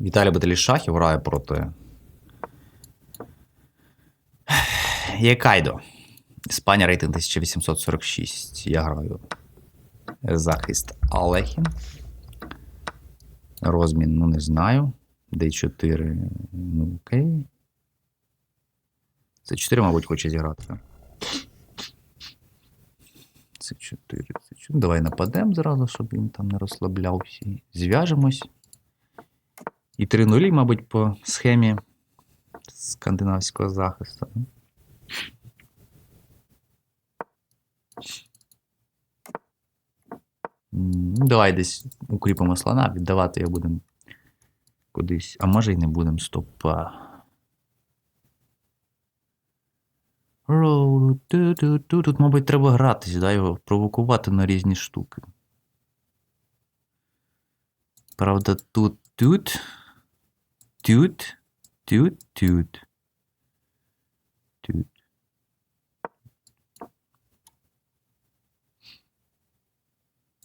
Віталій Баталішахів грає проти. Якайдо. Іспанія рейтинг 1846. Я граю. Захист Алехін. Розмін, ну не знаю. D4. Ну, окей. Це 4, мабуть, хоче зіграти. Це 4, це 4. Давай нападемо зразу, щоб він там не розслаблявся. Зв'яжемось. І 3 нулі, мабуть, по схемі скандинавського захисту. Ну, давай десь укріпимо слона, віддавати його будемо кудись. А може й не будемо. Стопа. Тут, мабуть, треба гратись, да, його провокувати на різні штуки. Правда, тут, тут, тут, тут, тут. Тут.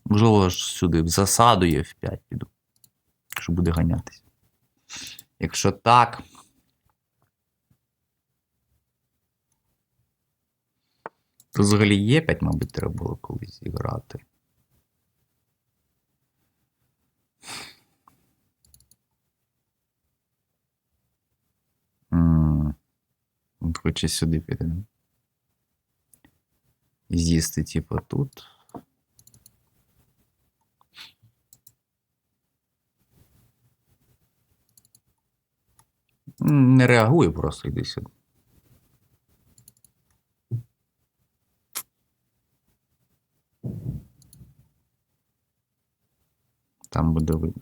Можливо, аж сюди в засаду є в 5 піду. Якщо буде ганятись. Якщо так. То взагалі є 5, мабуть, треба було колись зіграти. Хоче сюди. І З'їсти, типу, тут. Не реагує просто йди сюди. Там буде видно.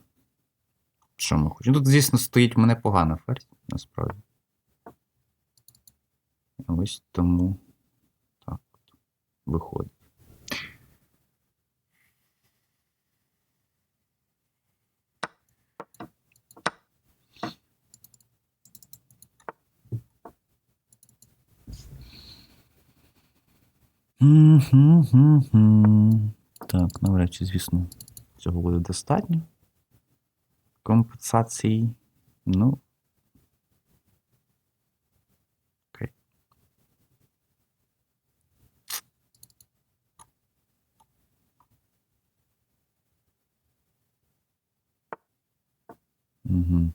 Що ми хочемо. Тут, звісно, стоїть мене погана ферзь, насправді. Ось тому так от виходить. Мгм-гм-гм. Так, навряд чи, звісно, цього буде достатньо. Компенсації. Ну. Угу.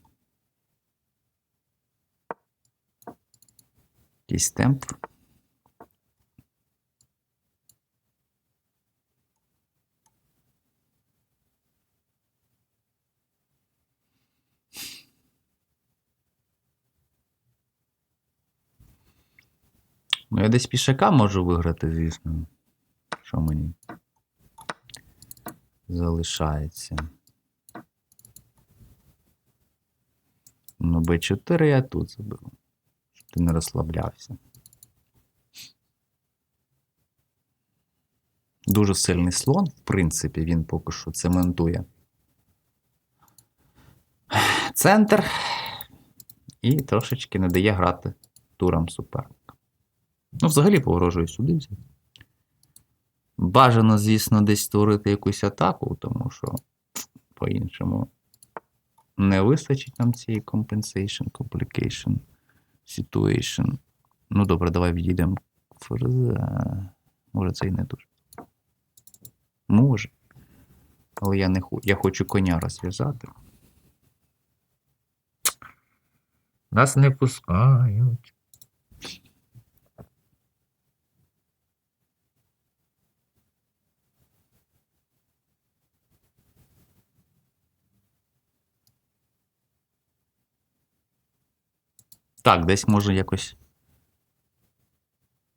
Якийсь темп. Ну, я десь пішака можу виграти, звісно. Що мені залишається. Ну, Б4 я тут заберу. Щоб ти не розслаблявся. Дуже сильний слон, в принципі, він поки що цементує. Центр. І трошечки не дає грати турам суперника. Ну, взагалі погрожує сюди. Бажано, звісно, десь створити якусь атаку, тому що по-іншому не вистачить нам цієї compensation, complication, situation. Ну, добре, давай відійдемо. Може, це і не дуже. Може. Але я не хочу. Я хочу коня розв'язати. Нас не пускають. Так, десь може якось.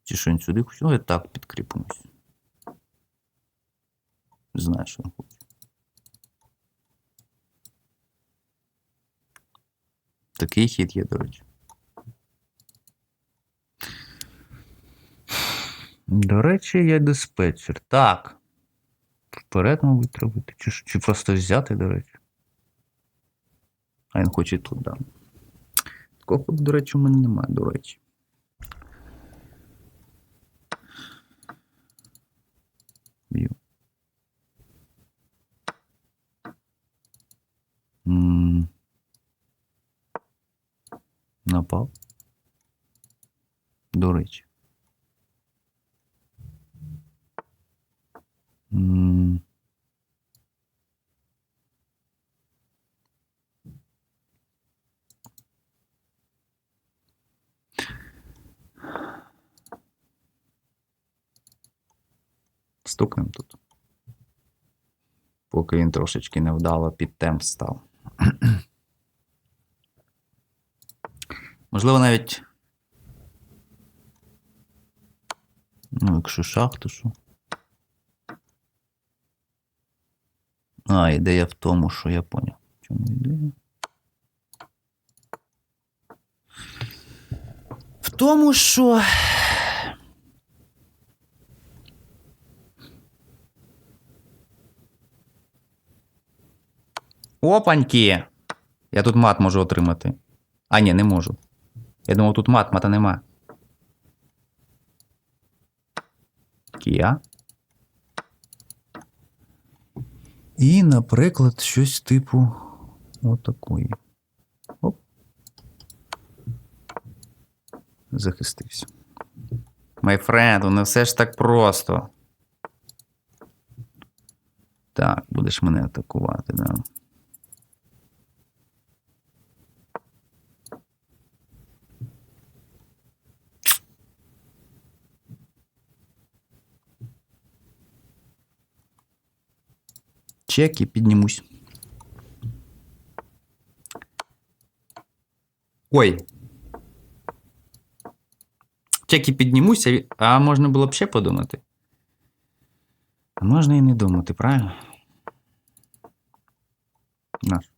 Чи що він сюди хоче? Ну, я так підкріпимось. Знаю, що він хоче. Такий хід є, до речі. До речі, я диспетчер. Так. Вперед, мабуть, треба йти. Чи, чи просто взяти, до речі. А він хоче тут, Копок, до речі, у мене немає, до речі. Б'ю. Напав. До речі. Стукнем тут. Поки він трошечки невдало під темп став. Можливо, навіть. Ну, якщо шах, то що? А, ідея в тому, що я поняв. Чому ідея? В тому, що. Опаньки! Я тут мат можу отримати. А, ні, не можу. Я думав, тут мат, мата нема. Кія. І, наприклад, щось типу отакої. Оп. Захистився. My friend, не все ж так просто. Так, будеш мене атакувати, да. Чек і піднімусь. Ой. Чек і піднімуся, а можна було б ще подумати. А можна і не думати, правильно? Наш.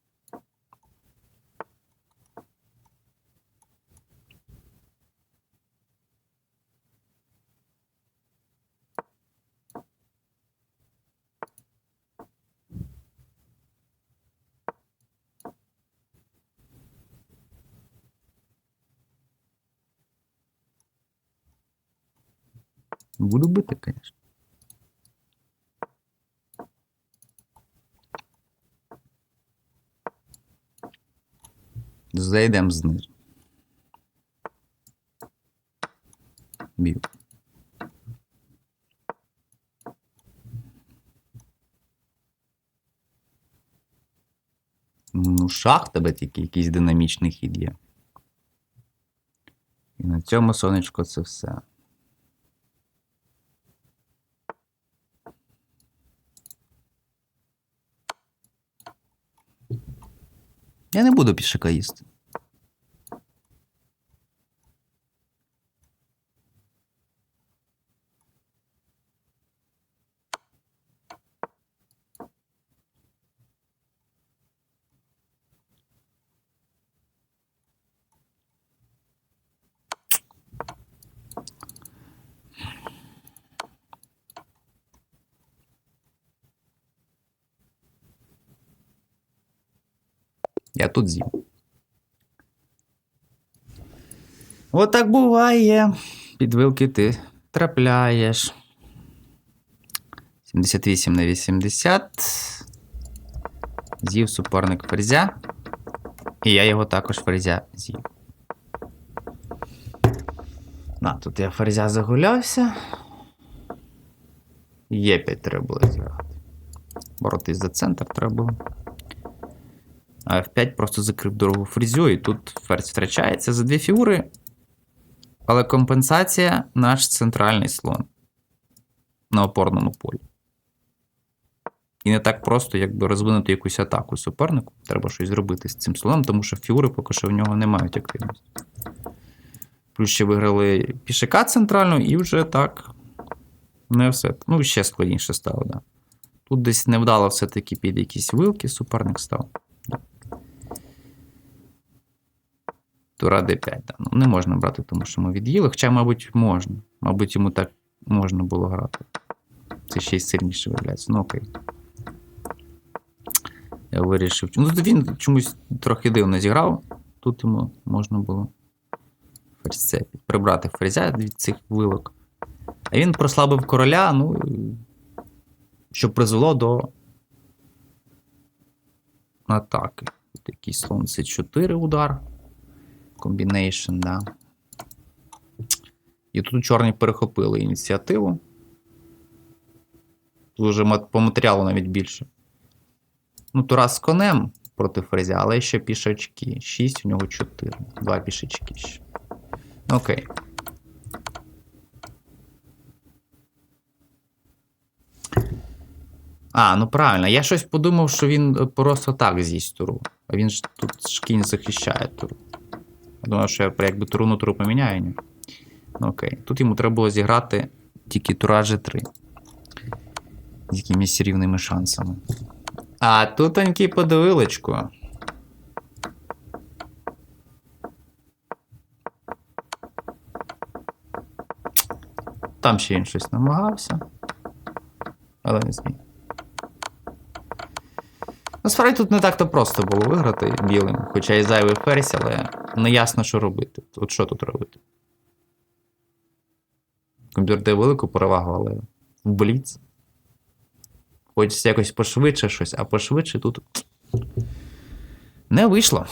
Буду бити, звісно. Зайдемо знизу. Бів. Ну, шах тебе тільки якийсь динамічний хід є. І на цьому сонечко це все. Я не буду пішака. Я тут з'їм. Отак буває. Під вилки ти трапляєш. 78 на 80. З'їв суперник ферзя. І я його також ферзя з'їв. На, тут я ферзя загулявся. Є 5 треба було зіграти. Боротись за центр треба було. А F5 просто закрив дорогу фрізю, і тут ферзь втрачається за дві фігури. Але компенсація наш центральний слон на опорному полі. І не так просто, якби розвинути якусь атаку супернику. Треба щось зробити з цим слоном, тому що фігури поки що в нього не мають активності. Плюс ще виграли пішака центральну, і вже так. Не все. Ну, ще складніше стало, так. Да. Тут десь невдало все-таки під якісь вилки суперник став. Тура d5. Да. Ну, не можна брати, тому що ми від'їли. Хоча, мабуть, можна. Мабуть, йому так можна було грати. Це ще й сильніше виявляється. Ну окей. Я вирішив. Ну, він чомусь трохи дивно зіграв. Тут йому можна було ферзь прибрати ферзя від цих вилок. А він прослабив короля, ну, що призвело до атаки. Тут якийсь слон c4 удар. Combination, да. І тут чорні перехопили ініціативу. Тут вже по матеріалу навіть більше. Ну, Турас з конем проти ферзя, але ще пішачки. 6, у нього 4. Два пішачки ще. Окей. А, ну правильно. Я щось подумав, що він просто так з'їсть туру. А він ж тут ж кінь захищає туру. Я думав, що я якби туру на туру поміняю. Ні. Ну, окей. Тут йому треба було зіграти тільки тура G3. З якимись рівними шансами. А тут таньки подивилочку. Там ще він щось намагався. Але не зміг. Насправді тут не так-то просто було виграти білим, хоча і зайвий ферзь, але не ясно, що робити. От що тут робити? Комп'ютер дає велику перевагу, але бліц. Хочеться якось пошвидше щось, а пошвидше тут не вийшло.